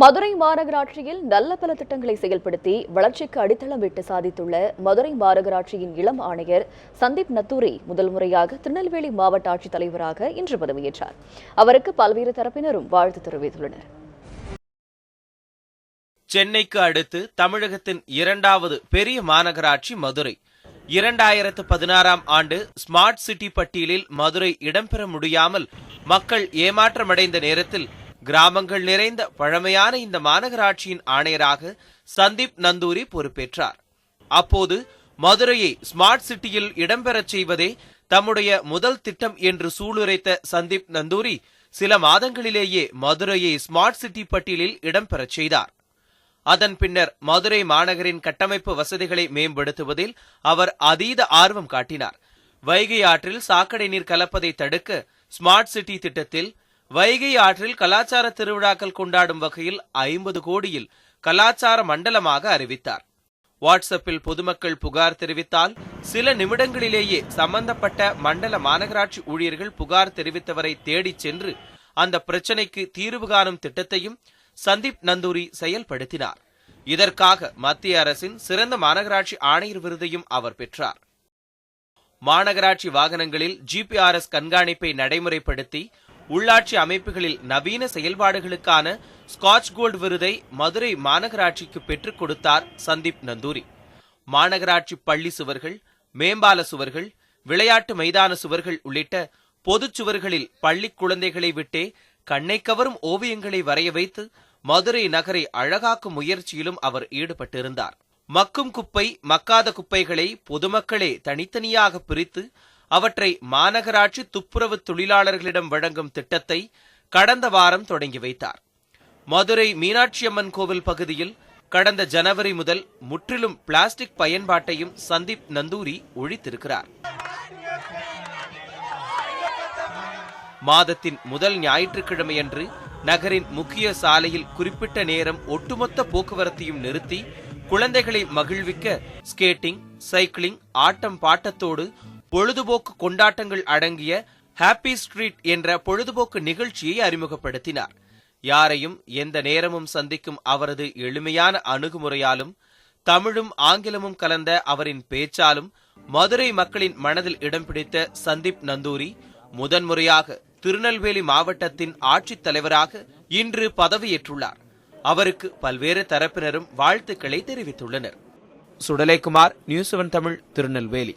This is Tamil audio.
மதுரை மாநகராட்சியில் நல்ல பல திட்டங்களை செயல்படுத்தி வளர்ச்சிக்கு அடித்தளம் விட்டு சாதித்துள்ள மதுரை மாநகராட்சியின் இளம் ஆணையர் சந்தீப் நத்தூரி முதல் முறையாக திருநெல்வேலி மாவட்ட ஆட்சித்தலைவராக இன்று பதவியேற்றார். அவருக்கு பல்வேறு தரப்பினரும் வாழ்த்து தெரிவித்துள்ளனர். சென்னைக்கு அடுத்து தமிழகத்தின் இரண்டாவது பெரிய மாநகராட்சி மதுரை. இரண்டாயிரத்து பதினாறாம் ஆண்டு ஸ்மார்ட் சிட்டி பட்டியலில் மதுரை இடம்பெற முடியாமல் மக்கள் ஏமாற்றமடைந்த நேரத்தில் கிராமங்கள் நிறைந்த பழமையான இந்த மாநகராட்சியின் ஆணையராக சந்தீப் நந்தூரி பொறுப்பேற்றார். அப்போது மதுரையை ஸ்மார்ட் சிட்டியில் இடம்பெறச் செய்வதே தம்முடைய முதல் திட்டம் என்று சூளுரைத்த சந்தீப் நந்தூரி சில மாதங்களிலேயே மதுரையை ஸ்மார்ட் சிட்டி பட்டியலில் இடம்பெறச் செய்தார். அதன் பின்னர் மதுரை மாநகரின் கட்டமைப்பு வசதிகளை மேம்படுத்துவதில் அவர் அதீத ஆர்வம் காட்டினார். வைகை ஆற்றில் சாக்கடை நீர் கலப்பதை தடுக்க ஸ்மார்ட் சிட்டி திட்டத்தில் வைகை ஆற்றில் கலாச்சார திருவிழாக்கள் கொண்டாடும் வகையில் ஐம்பது கோடியில் கலாச்சார மண்டலமாக அறிவித்தார். வாட்ஸ்அப்பில் பொதுமக்கள் புகார் தெரிவித்தால் சில நிமிடங்களிலேயே சம்பந்தப்பட்ட மண்டல மாநகராட்சி ஊழியர்கள் புகார் தெரிவித்தவரை தேடிச் சென்று அந்த பிரச்சனைக்கு தீர்வு காணும் திட்டத்தையும் சந்தீப் நந்தூரி செயல்படுத்தினார். இதற்காக மத்திய அரசின் சிறந்த மாநகராட்சி ஆணையர் விருதையும் அவர் பெற்றார். மாநகராட்சி வாகனங்களில் ஜிபிஆர்எஸ் கண்காணிப்பை நடைமுறைப்படுத்தி உள்ளாட்சி அமைப்புகளில் நவீன செயல்பாடுகளுக்கான ஸ்காட்ச் கோல்டு விருதை மதுரை மாநகராட்சிக்கு பெற்றுக் கொடுத்தார் சந்தீப் நந்தூரி. மாநகராட்சி பள்ளி சுவர்கள் மேம்பால சுவர்கள் விளையாட்டு மைதான சுவர்கள் உள்ளிட்ட பொதுச் சுவர்களில் பள்ளி குழந்தைகளை விட்டே கண்ணை கவரும் ஓவியங்களை வரைய வைத்து மதுரை நகரை அழகாக்கும் முயற்சியிலும் அவர் ஈடுபட்டிருந்தார். மக்கும் குப்பை மக்காத குப்பைகளை பொதுமக்களே தனித்தனியாக பிரித்து அவற்றை மாநகராட்சி துப்புரவு தொழிலாளர்களிடம் வழங்கும் திட்டத்தை கடந்த வாரம் தொடங்கி வைத்தார். மதுரை மீனாட்சியம்மன் கோவில் பகுதியில் கடந்த ஜனவரி முதல் முற்றிலும் பிளாஸ்டிக் பயன்பாட்டையும் சந்தீப் நந்தூரி ஒழித்திருக்கிறார். மாதத்தின் முதல் ஞாயிற்றுக்கிழமையன்று நகரின் முக்கிய சாலையில் குறிப்பிட்ட நேரம் ஒட்டுமொத்த போக்குவரத்தையும் நிறுத்தி குழந்தைகளை மகிழ்விக்க ஸ்கேட்டிங் சைக்கிளிங் ஆட்டம் பாட்டத்தோடு பொழுதுபோக்கு கொண்டாட்டங்கள் அடங்கிய ஹாப்பி ஸ்ட்ரீட் என்ற பொழுதுபோக்கு நிகழ்ச்சியை அறிமுகப்படுத்தினார். யாரையும் எந்த நேரமும் சந்திக்கும் அவரது எளிமையான அணுகுமுறையாலும் தமிழும் ஆங்கிலமும் கலந்த அவரின் பேச்சாலும் மதுரை மக்களின் மனதில் இடம் பிடித்த சந்தீப் நந்தூரி முதன்முறையாக திருநெல்வேலி மாவட்டத்தின் ஆட்சித் தலைவராக இன்று பதவியேற்றுள்ளார். அவருக்கு பல்வேறு தரப்பினரும் வாழ்த்துக்களை தெரிவித்துள்ளனர். Sudalaikumar news seven Tamil Tirunelveli.